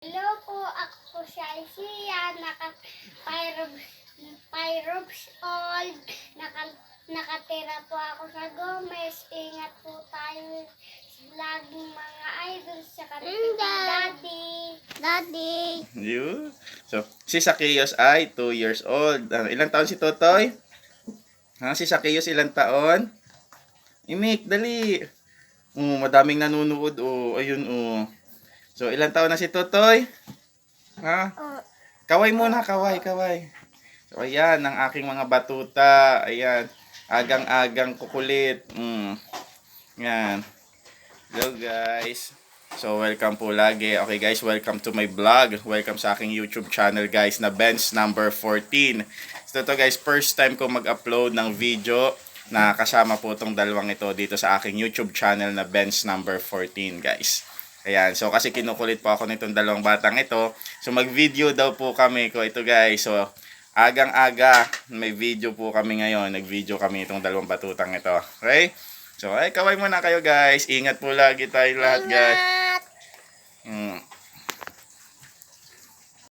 Hello po, ako po si Alcia, naka Pyrobs, Pyrobs Old, naka, nakatira po ako sa Gomez. Ingat po tayo laging mga idol sa Hindi. Daddy. Daddy. You. So, si Zacchaeus ay 2 years old. Ano, ilang taon si Totoy? Ha, si Zacchaeus ilang taon? Imik, dali. Oh, madaming nanonood. Oh, ayun oh. So, ilang taon na si Totoy? Ha? Oh, Kaway muna, kaway, kaway. So, ayan, ang aking mga batuta. Ayan, agang-agang kukulit. Mm. Yan. Hello, guys. So, welcome po lagi. Okay, guys, welcome to my vlog. Welcome sa aking YouTube channel, guys, na Benz number 14. So, ito, guys, first time ko mag-upload ng video na kasama po itong dalawang ito dito sa aking YouTube channel na Benz number 14, guys. Ayan, so kasi kinukulit po ako nitong dalawang batang ito. So mag-video daw po kami ko ito guys. So agang-aga may video po kami ngayon. Nag-video kami itong dalawang batutang ito. Okay? So ay kaway muna kayo guys. Ingat po lagi tayo lahat guys.